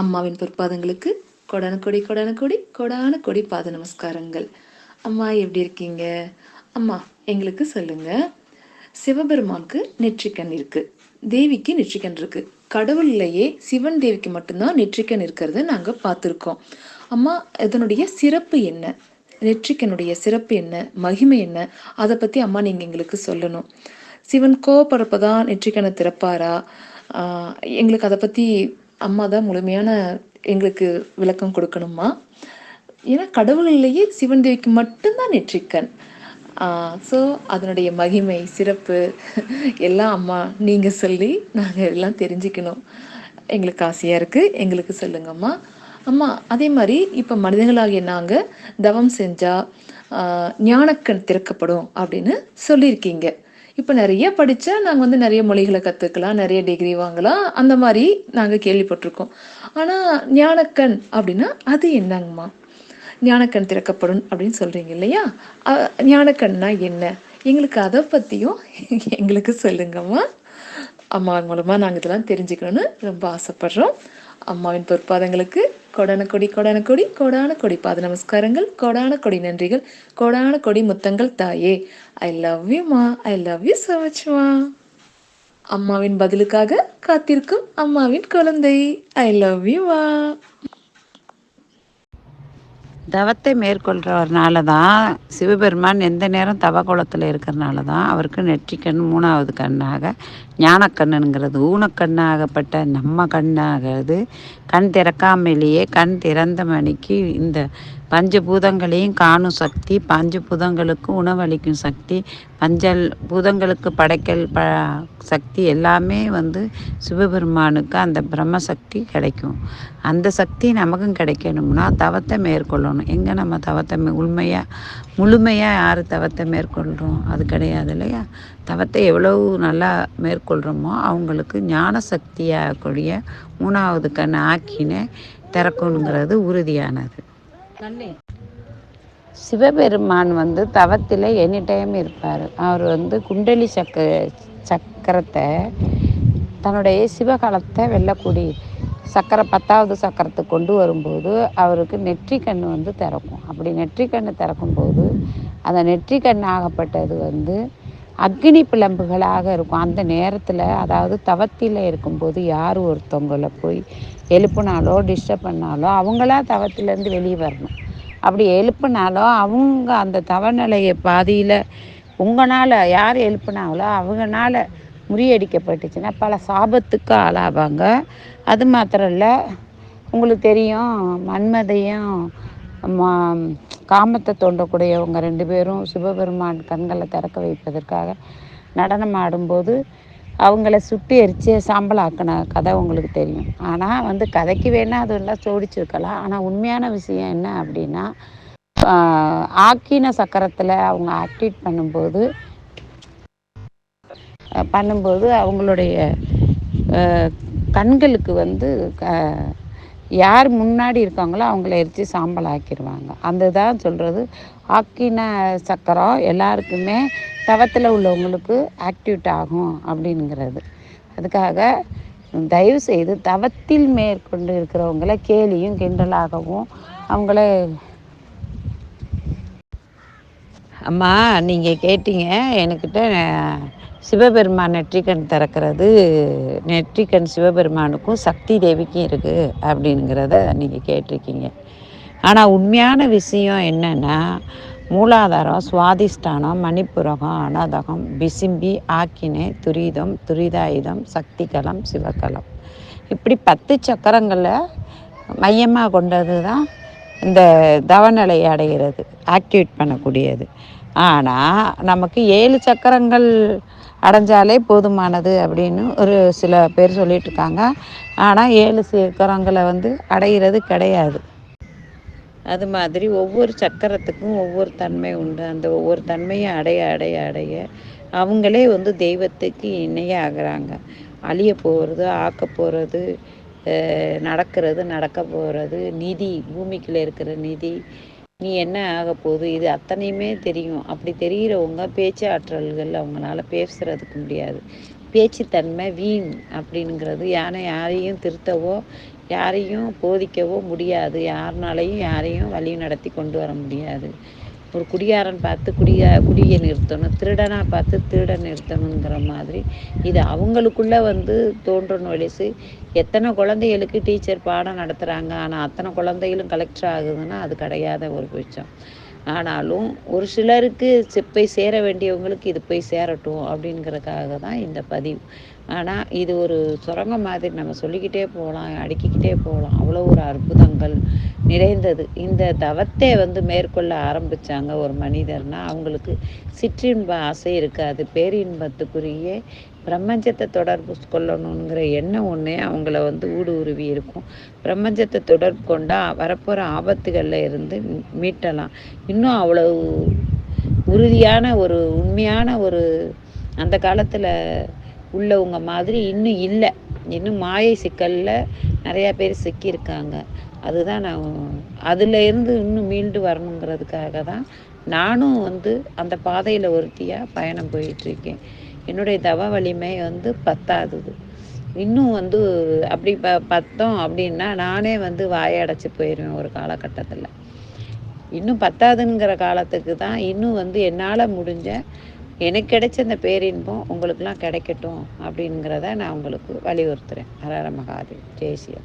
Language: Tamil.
அம்மாவின் பொற்பாதங்களுக்கு கொடான கொடி கொடான கொடி கொடான கொடி பாத நமஸ்காரங்கள். அம்மா எப்படி இருக்கீங்க? அம்மா எங்களுக்கு சொல்லுங்க. சிவபெருமானுக்கு நெற்றிக்கண் இருக்கு. தேவிக்கு நெற்றிக்கண் இருக்கு. கடவுள்லையே சிவன் தேவிக்கு மட்டும்தான் நெற்றிக்கண் இருக்கிறத நாங்கள் பார்த்துருக்கோம். அம்மா இதனுடைய சிறப்பு என்ன? நெற்றிக்கனுடைய சிறப்பு என்ன? மகிமை என்ன? அதை பற்றி அம்மா நீங்கள் எங்களுக்கு சொல்லணும். சிவன் கோவப்படுறப்ப தான் திறப்பாரா? எங்களுக்கு அதை பற்றி அம்மா தான் முழுமையான எங்களுக்கு விளக்கம் கொடுக்கணுமா? ஏன்னா கடவுளிலேயே சிவன் தேவிக்கு மட்டும்தான் நெற்றிக்கண். ஸோ அதனுடைய மகிமை சிறப்பு எல்லாம் அம்மா நீங்கள் சொல்லி நாங்கள் எல்லாம் தெரிஞ்சுக்கணும். எங்களுக்கு ஆசையாக இருக்குது எங்களுக்கு சொல்லுங்கம்மா. அம்மா அதே மாதிரி இப்போ மனிதர்களாகிய நாங்கள் தவம் செஞ்சால் ஞானக்கண் திறக்கப்படும் அப்படின்னு சொல்லியிருக்கீங்க. இப்போ நிறைய படித்தா நாங்கள் வந்து நிறைய மொழிகளை கற்றுக்கலாம் நிறைய டிகிரி வாங்கலாம். அந்த மாதிரி நாங்கள் கேள்விப்பட்டிருக்கோம். ஆனால் ஞானக்கண் அப்படின்னா அது என்னங்கம்மா? ஞானக்கண் திறக்கப்படும் அப்படின்னு சொல்கிறீங்க இல்லையா? அஹ், ஞானக்கண்னா என்ன? எங்களுக்கு அதை பற்றியும் எங்களுக்கு சொல்லுங்கம்மா. அம்மா மூலமாக நாங்கள் இதெல்லாம் தெரிஞ்சுக்கணும்னு ரொம்ப ஆசைப்பட்றோம். அம்மாவின் பொற்பாதங்களுக்கு கொடான கொடி கொடான கொடி கொடான கொடி. பாத நமஸ்காரங்கள் கொடான கொடி நன்றிகள் கொடான கொடி முத்தங்கள் தாயே. ஐ லவ் யூ மா I love you so much மா அம்மாவின் பதிலுக்காக காத்திருக்கும் அம்மாவின் குழந்தை. ஐ லவ் யூ மா தவத்தை மேற்கொள்கிறவர்னால தான் சிவபெருமான் எந்த நேரம் தவ குளத்தில் இருக்கிறனால தான் அவருக்கு நெற்றிக்கண் மூணாவது கண்ணாக ஞானக்கண்ணுங்கிறது ஊனக்கண்ணாகப்பட்ட நம்ம கண்ணாகிறது கண் திறக்காமலேயே கண் திறந்த மணிக்கு இந்த பஞ்சபூதங்களையும் காணும் சக்தி பஞ்சபூதங்களுக்கு உணவளிக்கும் சக்தி பஞ்சல் பூதங்களுக்கு படைக்கல் ப சக்தி எல்லாமே வந்து சிவபெருமானுக்கு அந்த பிரம்ம சக்தி கிடைக்கும். அந்த சக்தி நமக்கும் கிடைக்கணும்னா தவத்தை மேற்கொள்ளணும். எங்கே நம்ம தவத்தை உண்மையாக முழுமையாக யார் தவத்தை மேற்கொள்கிறோம் அது கிடையாது இல்லையா? தவத்தை எவ்வளவு நல்லா மேற்கொள்கிறோமோ அவங்களுக்கு ஞான சக்தியாகக்கூடிய மூணாவது கண் ஆக்கினை திறக்கணுங்கிறது உறுதியானது. சிவபெருமான் வந்து தவத்தில் எனி டைம் இருப்பார். அவர் வந்து குண்டலி சக்க சக்கரத்தை தன்னுடைய சிவகாலத்தை வெல்லக்கூடி சக்கரை பத்தாவது சக்கரத்துக்கு கொண்டு வரும்போது அவருக்கு நெற்றிக்கண் வந்து திறக்கும். அப்படி நெற்றிக்கண்ணு திறக்கும்போது அந்த நெற்றிக்கண் ஆகப்பட்டது வந்து அக்னி பிளம்புகளாக இருக்கும். அந்த நேரத்தில் அதாவது தவத்தில் இருக்கும்போது யார் ஒருத்தவங்களை போய் எழுப்புனாலோ டிஸ்டர்ப் பண்ணாலோ அவங்களா தவத்திலேருந்து வெளியே வரணும். அப்படி எழுப்புனாலோ அவங்க அந்த தவநிலையை பாதியில் உங்களால் யார் எழுப்புனாங்களோ அவங்கனால முறியடிக்கப்பட்டுச்சுன்னா பல சாபத்துக்கு ஆளாவாங்க. அது மாத்திரம் இல்லை உங்களுக்கு தெரியும் மன்மதையும் காமத்தை தோண்டக்கூடியவங்க ரெண்டு பேரும் சிவபெருமான் கண்களை திறக்க வைப்பதற்காக நடனம் ஆடும்போது அவங்கள சுட்டி எரிச்சு சாம்பலாக்கின கதை உங்களுக்கு தெரியும். ஆனால் வந்து கதைக்கு வேணால் அதெல்லாம் சோடிச்சிருக்கலாம் ஆனால் உண்மையான விஷயம் என்ன அப்படின்னா ஆக்கின சக்கரத்தில் அவங்க ஆக்டிவேட் பண்ணும்போது பண்ணும்போது அவங்களுடைய கண்களுக்கு வந்து க- யார் முன்னாடி இருக்காங்களோ அவங்கள எரித்து சாம்பல் ஆக்கிடுவாங்க அந்த தான் சொல்கிறது ஆக்கின சக்கரம் எல்லாருக்குமே தவத்தில் உள்ளவங்களுக்கு ஆக்டிவேட் ஆகும் அப்படிங்கிறது. அதுக்காக தயவு செய்து தவத்தில் மேற்கொண்டு இருக்கிறவங்கள கேலியும் கிண்டலாகவும் அவங்கள அம்மா நீங்கள் கேட்டீங்க. என்கிட்ட சிவபெருமான் நெற்றிக்கண் திறக்கிறது நெற்றிக்கண் சிவபெருமானுக்கும் சக்தி தேவிக்கும் இருக்குது அப்படிங்கிறத நீங்கள் கேட்டிருக்கீங்க. ஆனால் உண்மையான விஷயம் என்னென்னா மூலாதாரம் சுவாதிஷ்டானம் மணிப்புரகம் அனாதகம் பிசிம்பி ஆக்கினே துரிதம் துரிதாயுதம் சக்திகலம் சிவகலம். இப்படி பத்து சக்கரங்களை மையமாக கொண்டது தான் இந்த தவநிலை அடைகிறது ஆக்டிவேட் பண்ணக்கூடியது. ஆனால் நமக்கு ஏழு சக்கரங்கள் அடைஞ்சாலே போதுமானது அப்படின்னு ஒரு சில பேர் சொல்லிட்டு இருக்காங்க ஆனால் ஏழு சக்கரங்களை வந்து அடையிறது கிடையாது. அது மாதிரி ஒவ்வொரு சக்கரத்துக்கும் ஒவ்வொரு தன்மை உண்டு. அந்த ஒவ்வொரு தன்மையும் அடைய அடைய அடைய அவங்களே வந்து தெய்வத்துக்கு இணையாகிறாங்க. அழிய போகிறது ஆக்க போகிறது நடக்கிறது நடக்க போகிறது நிதி பூமிக்குள்ளே இருக்கிற நிதி நீ என்ன ஆக போகுது? இது அத்தனையுமே தெரியும். அப்படி தெரிகிறவங்க பேச்சு ஆற்றல்கள் அவங்களால பேசுறதுக்கு முடியாது. பேச்சுத்தன்மை வீண் அப்படிங்கிறது யானை யாரையும் திருத்தவோ யாரையும் போதிக்கவோ முடியாது. யாருனாலையும் யாரையும் வழி நடத்தி கொண்டு வர முடியாது. ஒரு குடியாரன் பார்த்து குடியா குடியை நிறுத்தணும் திருடனாக பார்த்து திருடன் நிறுத்தணுங்கிற மாதிரி. இது அவங்களுக்குள்ளே வந்து தோன்றணும் ஒழிச்சு எத்தனை குழந்தைகளுக்கு டீச்சர் பாடம் நடத்துகிறாங்க ஆனால் அத்தனை குழந்தைகளும் கலெக்டர் ஆகுதுன்னா அது கிடையாத ஒரு விஷயம். ஆனாலும் ஒரு சிலருக்கு சி- போய் சேர வேண்டியவங்களுக்கு இது போய் சேரட்டும் அப்படிங்கிறதுக்காக தான் இந்த பதிவு. ஆனால் இது ஒரு சுரங்கம் மாதிரி நம்ம சொல்லிக்கிட்டே போகலாம் அடுக்கிக்கிட்டே போகலாம் அவ்வளோ ஒரு அற்புதங்கள் நிறைந்தது. இந்த தவத்தை வந்து மேற்கொள்ள ஆரம்பிச்சாங்க ஒரு மனிதர்னா அவங்களுக்கு சிற்றின்ப ஆசை இருக்காது. பேரின்பத்துக்குரிய பிரபஞ்சத்தை தொடர்பு கொள்ளணுங்கிற எண்ணம் ஒன்றே அவங்கள வந்து ஊடுருவி இருக்கும். பிரபஞ்சத்தை தொடர்பு கொண்டால் வரப்போகிற ஆபத்துகளில் இருந்து மீட்டலாம். இன்னும் அவ்வளோ உறுதியான ஒரு உண்மையான ஒரு அந்த காலத்தில் உள்ளவங்க மாதிரி இன்னும் இல்லை. இன்னும் மாயை சிக்கலில் நிறையா பேர் சிக்கியிருக்காங்க. அதுதான் நான் அதில் இருந்து இன்னும் மீண்டு வரணுங்கிறதுக்காக தான் நானும் வந்து அந்த பாதையில் ஒருத்தியாக பயணம் போயிட்டுருக்கேன். என்னுடைய தவ வலிமை வந்து பத்தாதது. இன்னும் வந்து அப்படி ப பத்தோம் அப்படின்னா நானே வந்து வாயை அடைச்சி போயிடுவேன் ஒரு காலகட்டத்தில். இன்னும் பத்தாதுங்கிற காலத்துக்கு தான் இன்னும் வந்து என்னால் முடிஞ்ச எனக்கு கிடைச்ச அந்த பேரின்பம் உங்களுக்கெல்லாம் கிடைக்கட்டும் அப்படிங்கிறத நான் உங்களுக்கு வலியுறுத்துகிறேன் ஹரஹர மகாதேவ். ஜெய்சியா